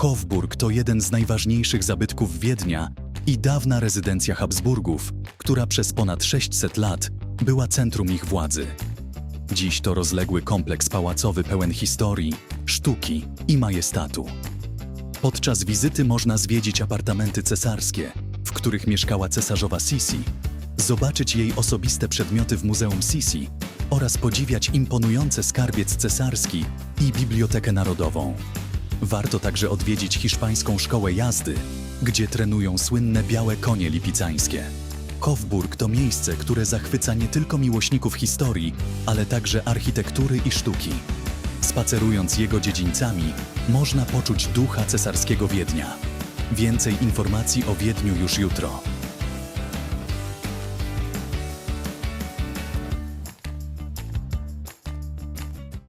Kowburg to jeden z najważniejszych zabytków Wiednia i dawna rezydencja Habsburgów, która przez ponad 600 lat była centrum ich władzy. Dziś to rozległy kompleks pałacowy pełen historii, sztuki i majestatu. Podczas wizyty można zwiedzić apartamenty cesarskie, w których mieszkała cesarzowa Sisi, zobaczyć jej osobiste przedmioty w Muzeum Sisi oraz podziwiać imponujący skarbiec cesarski i Bibliotekę Narodową. Warto także odwiedzić hiszpańską szkołę jazdy, gdzie trenują słynne białe konie lipicańskie. Kowburg to miejsce, które zachwyca nie tylko miłośników historii, ale także architektury i sztuki. Spacerując jego dziedzińcami, można poczuć ducha cesarskiego Wiednia. Więcej informacji o Wiedniu już jutro.